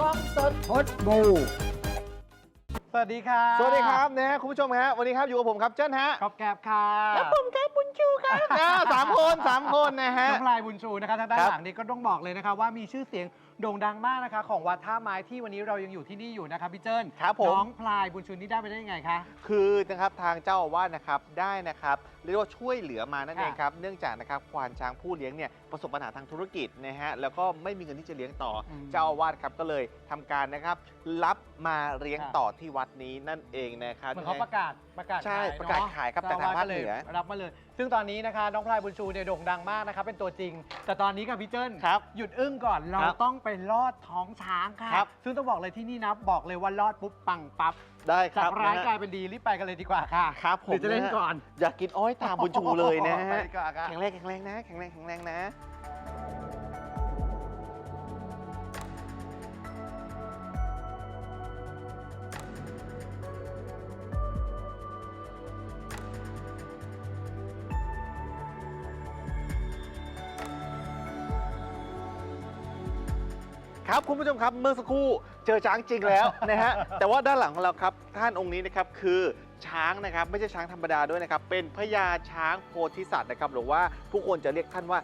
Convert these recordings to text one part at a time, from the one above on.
กล้องสดพดบูสวัสดีครับ สวัสดีครับนะฮะคุณผู้ชมฮะวันนี้ครับอยู่กับผมครับเจ้นฮะกอบแกบค่ะและผมครับบุญชูครับ อ่าสามคนสามคนนะฮะ น้องพลายบุญชูนะคะทางด้านครับหลังนี้ก็ต้องบอกเลยนะคะว่ามีชื่อเสียงโด่งดังมากนะคะ ของวัดท่าไม้ที่วันนี้เรายังอยู่ที่นี่อยู่นะคะพี่เจิ้นครับผม น้องพลายบุญชูนี่ได้ไปได้ยังไงคะ คือนะครับทางเจ้าอาวาสนะครับได้นะครับเรียกว่าช่วยเหลือมานั่นค่ะเองครับเนื่องจากนะครับควานช้างผู้เลี้ยงเนี่ยประสบปัญหาทางธุรกิจนะฮะแล้วก็ไม่มีเงินที่จะเลี้ยงต่ออมเจ้าอาวาสครับก็เลยทำการนะครับรับมาเลี้ยงค่ะ ต่อที่วัดนี้นั่นเองนะครับ เหมือนเขาประกาศประกาศใช่ขายประกาศเนอขายครับแต่ทางภาคเหนือจ้วดก็ลยรับมาเลย ซึ่งตอนนี้นะคะน้องพลายบุญชูเนี่ยโด่งดังมากนะคะเป็นตัวจริง แต่ตอนนี้ค่ะพี่เจิ้นครับหยุดอึ้งก่อนเราครับต้องไปลอดท้องช้างค่ะ ครับ ซึ่งต้องบอกเลยที่นี่นะบอกเลยว่าลอดปุ๊บปังปั๊บได้คจารักบร้ายนะฮะกลายเป็นดีรีบไปกันเลยดีกว่าค่ะครับผมหรือจะเล่นก่อนอยากกินอ้อยตามบุญชูเลยนะไปฮะดีกว่าค่ะ แข็งแรงแข็งแรงนะ แข็งแรงแข็งแรงนะ ครับคุณผู้ชมครับเมื่อสักครู่เจอช้างจริงแล้วนะฮะแต่ว่าด้านหลังของเราครับท่านองค์นี้นะครับคือช้างนะครับไม่ใช่ช้างธรรมดาด้วยนะครับเป็นพญาช้างโพธิสัตว์นะครับหรือว่าผู้คนจะเรียกท่านว่า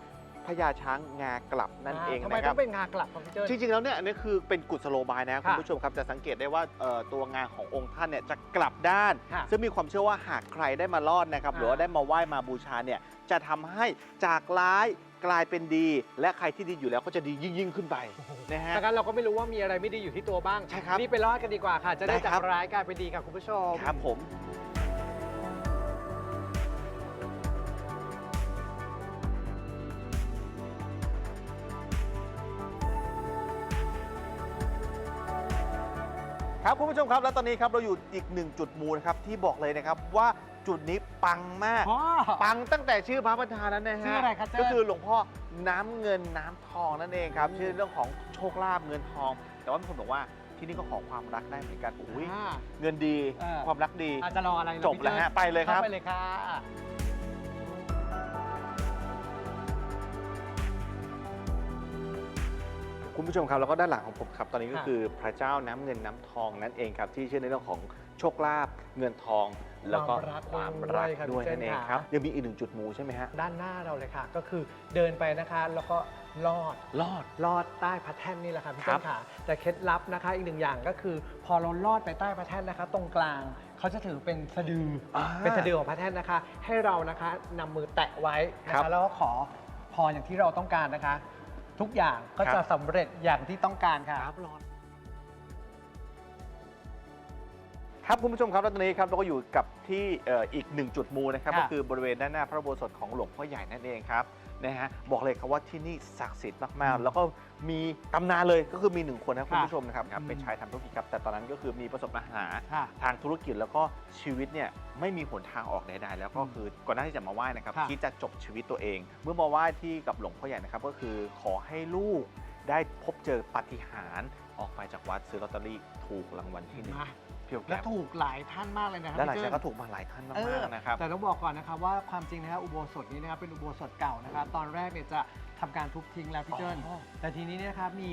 พญาช้างงากลับนั่นเองทำไมนะคต้รัอบ งเป็นงากลับครับพี่เจิ้น จริงๆ แล้วเนี่ยอันนี้คือเป็นกุศโลบายนะคุณค่ะผู้ชมครับจะสังเกตได้ว่าเอ่อตัวงาขององค์ท่านเนี่ยจะกลับด้าน ค่ะซึ่งมีความเชื่อว่าหากใครได้มารอดนะครับอ่าหรือว่าได้มาไหว้มาบูชาเนี่ยจะทำให้จากร้ายกลายเป็นดี และใครที่ดีอยู่แล้วก็จะดียิ่งยิ่งๆขึ้นไปนะฮะ ดังนั้นเราก็ไม่รู้ว่ามีอะไรไม่ดีอยู่ที่ตัวบ้างใช่ครับรีบไปรอดกันดีกว่าค่ะ จะได้ได้จากครับร้ายกลายเป็นดีค่ะคุณผู้ชม ครับผม ครับคุณผู้ชมครับ แล้วตอนนี้ครับเราอยู่อีกหนึ่งจุดมูนะครับที่บอกเลยนะครับว่าจุดนี้ปังมากพ่อปังตั้งแต่ชื่อพระประธานนั้นนะฮะชื่ออะไรครับเจ้าก็คือหลวงพ่อน้ำเงินน้ำทองนั่นเองครับชื่อเรื่องของโชคลาภเงินทอง แต่ว่ามีคนบอกว่าที่นี่ก็ขอความรักได้เหมือนกันอุ้ยอ่า เงินดีเออ ความรักดีอาจจะรออะไรนะจบพี่แล้วจิ้นฮะไปเลยครับข้าไปเลยค่ะ ผู้ชมครับแล้วก็ด้านหลังของผมครับตอนนี้ก็ค่ะคือพระเจ้าน้ำเงินน้ำทองนั่นเองครับที่เชื่อในเรื่องของโชคลาภเงินทอง แล้วก็ความรักด้วยนั่นเองครับยังมีอีกหนึ่งจุดมูใช่ไหมฮะด้านหน้าเราเลยค่ะ ก็คือเดินไปนะคะแล้วก็ลอดรอด ลอดใต้พระแท่นนี่แหละค่ะพี่ครัเจ้าบค่ะแต่เคล็ดลับนะคะ อีกหนึ่งอย่างก็คือ พอเราลอดไปใต้พระแท่นนะคะ ตรงกลางเขาจะถือเป็นสะดือออ่าเป็นสะดือของพระแท่นนะคะ ให้เรานะคะนำมือแตะไว้นะครัคะบแล้วก็ขอพรอย่างที่เราต้องการนะคะ ทุกอย่างก็ครับจะสำเร็จอย่างที่ต้องการค่ะ ครับรอดครับคุณผู้ชมครับแล้วตอนนี้ครับเราก็อยู่กับที่เอ่ออีกหนึ่งจุดมูนะครับค่ะก็คือบริเวณด้านหน้าพระอุโบสถของหลวงพ่อใหญ่นั่นเองครับ นะฮะบอกเลยครับว่าที่นี่ศักดิ์สิทธิ์มากอืมๆแล้วก็มีตำนานเลยก็คือมีหนึ่งคนนะครับคุณค่ะผู้ชมนะครับครับอืมเป็นชายทำธุรกิจครับแต่ตอนนั้นก็คือมีประสบปัญหาค่ะทางธุรกิจแล้วก็ชีวิตเนี่ยไม่มีหนทางออกใดๆแล้วก็อืมคือก่อนหน้าที่จะมาไหว้นะครับค่ะคิดจะจบชีวิตตัวเอง เมื่อมาไหว้ที่กับหลวงพ่อใหญ่นะครับก็คือขอให้ลูกได้พบเจอปาฏิหาริย์ออกไปจากวัดซื้อลอตเตอรี่ถูกรางวัลที่หนึ่งนะ เพียวและแก้วถูกหลายท่านมากเลยนะครับและหลายพี่ชายเจิ้นก็ถูกมาหลายท่านเอมาอกๆนะครับ แต่ต้องบอกก่อนนะครับว่าความจริงนะครับอุโบสถนี้นะครับเป็นอุโบสถเก่านะครับตอนแรกเนี่ยจะทำการทุบทิ้งแล้วพี่เจิ้นอ๋อ แต่ทีนี้เนี่ยนะครับมี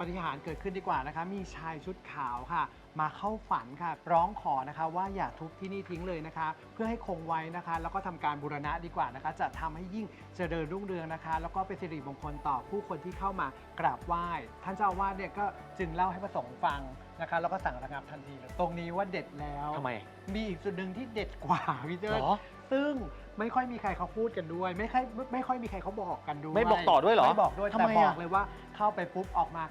ปฏิหารย์เกิดขึ้นดีกว่านะคะ มีชายชุดขาวค่ะ มาเข้าฝันค่ะ ร้องขอนะคะ ว่าอย่าทุบที่นี่ทิ้งเลยนะคะ เพื่อให้คงไว้นะคะ แล้วก็ทำการบูรณะดีกว่านะคะ จะทำให้ยิ่งเจริญรุ่งเรืองนะคะ แล้วก็เป็นสิริมงคลต่อผู้คนที่เข้ามากราบไหว้ท่านเจ้าอาวาสเนี่ยก็จึงเล่าให้พระสงฆ์ฟังนะคะ แล้วก็สั่งระงับทันทีเลยตรงนี้ว่าเด็ดแล้ว ทำไม มีอีกจุดหนึ่งที่เด็ดกว่าพี่เจิ้นเหรอ ซึ่งไม่ค่อยมีใครเขาพูดกันด้วย ไม่ค่อยไม่ไม่ค่อยมีใครเขาบอกกันด้วยไม่บอกต่อด้วยเหรอไม่บอกด้วยทำแต่ไมบอะอกเลยว่าเข้าไปปุ๊บออกมา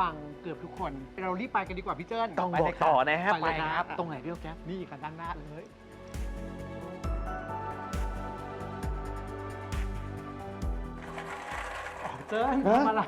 ปังเกือบทุกคน เรารีบไปกันดีกว่าพี่เจิ้นต้องไปบอเลกยค่ะต่อนะฮะไปไปเลยครับ ตรงไหนพี่แก๊ปนี่ค่ะด้านหน้าเลย เจิ้นทำอะไร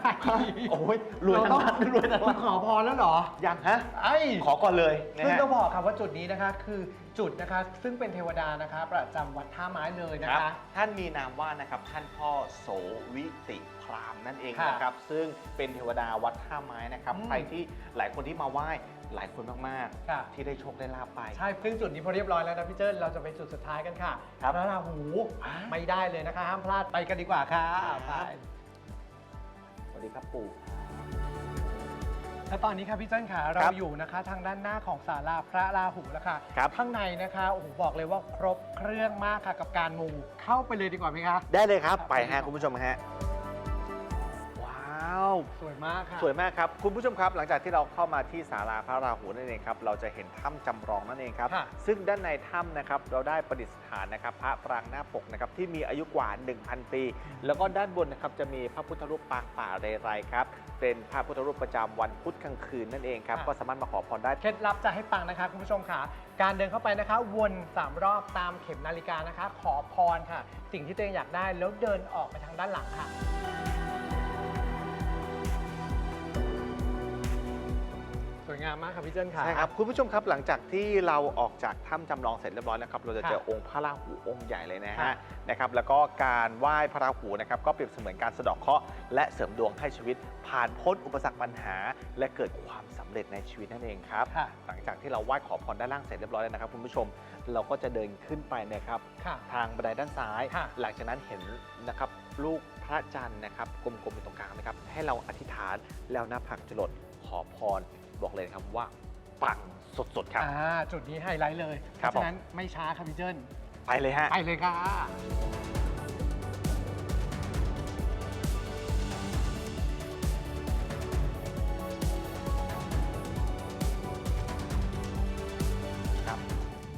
โอ้ยรวยทั้งนั้นรวยทั้งต้นั้อนงขอพรแล้วเหรอ ยังฮะไอ้ขอก่อนเลยนะซึ่งฮะ ต้องบอกครับว่าจุดนี้นะคะคือจุดนะคะซึ่งเป็นเทวดานะคะ ประจำวัดท่าไม้เลยนะครับคะท่านมีนามว่านะครับท่านพ่อโสวิติพรามนั่นเองค่ะนะครับ ซึ่งเป็นเทวดาวัดท่าไม้นะครับ อืม ใครที่หลายคนที่มาไหว้หลายคนมากค่ะ ๆ ที่ได้โชคได้ลาบไป ใช่ซึ่งจุดนี้พอเรียบร้อยแล้วนะพี่เจิ้นเราจะไปจุดสุดท้ายกันค่ะครับ พระราหูไม่ได้เลยนะคะ ห้ามพลาดไปกันดีกว่าค่ะครับไปสวัส ดีครับปู่แล้วตอนนี้ค่ะพี่เจิ้นค่ะเราอยู่นะคะ ทางด้านหน้าของศาลาพระราหูแล้วค่ะครับ ข้างในนะคะโอ้โหบอกเลยว่าครบเครื่องมากค่ะกับการมูเข้าไปเลยดีกว่าไหมคะ ได้เลยครับครับไปฮะคุณผู้ชมฮะว้าวสวยมากค่ะสวยมากครับ คุณผู้ชมครับ หลังจากที่เราเข้ามาที่ศาลาพระราหูนั่นเองครับเราจะเห็นถ้ำจำลองนั่นเองครับค่ะซึ่งด้านในถ้ำนะครับเราได้ประดิษฐานนะครับ พระปรางหน้าปกนะครับที่มีอายุกว่า 1,000 ปี แล้วก็ด้านบนนะครับจะมีพระพุทธรูปปางป่าเรไรครับเป็นพระพุทธรูปประจำวันพุธกลางคืนนั่นเองครับก็สามารถมาขอพรได้เคล็ดลับจะให้ปังนะคะคุณผู้ชมค่ะ การเดินเข้าไปนะคะ วนสามรอบตามเข็มนาฬิกานะคะ ขอพรค่ะ สิ่งที่ตัวเองอยากได้แล้วเดินออกไปทางด้านหลังค่ะ วยงามมากค่ะพี่เจิ้นค่ะ ใช่ครับคุณผู้ชมครับหลังจากที่เราออกจากถ้ำจำลองเสร็จเรียบร้อยนะครับเราจะเจอค่ะองค์พระราหูองค์ใหญ่เลยนะค่ะฮะนะครับแล้วก็การไหว้พระราหูนะครับก็เปรียบเสมือนการสะเดอกเคราะห์และเสริมดวงให้ชีวิต ผ่านพ้นอุปสรรคปัญหา และเกิดความสำเร็จในชีวิตนั่นเองครับ ค่ะ หลังจากที่เราไหว้ขอพรด้านล่างเสร็จเรียบร้อยแล้วนะครับคุณผู้ชมเราก็จะเดินขึ้นไปนะครับ ค่ะ ทางบันไดด้านซ้าย ค่ะหลังจากนั้นเห็นนะครับลูกพระจันทร์นะครับกลมๆอยู่ตรงกลางนะครับ ให้เราอธิษฐานแล้วหน้าผากจรดขอพร บอกเลยนะครับว่าปังสดๆครับ อ่าจุดนี้ไฮไลท์เลยเพครับราะฉะนั้นไม่ช้าค่ะพี่เจิ้นไปเลยฮะ ไปเลยค่ะ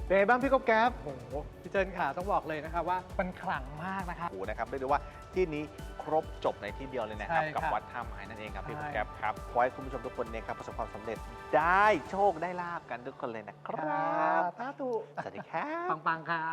เป็นไงบ้างพี่ก๊อบแก๊บโอ้โหพี่เจิ้นค่ะต้องบอกเลยนะคะว่ามันขลังมากนะคะโอ้โหนะครับเรียกได้ว่าที่นี้ ครบจบในที่เดียวเลยนะครับ ใช่ค่ะกับวัดท่าไม้นั่นเองครับพี่ใช่ก๊อบแก๊บครับขอให้คุณผู้ชมทุกคนเนี่ยครับประสบความสำเร็จได้โชคได้ลาบกันทุกคนเลยนะครับ สาธุสวัสดีครับ ปังๆค่ะ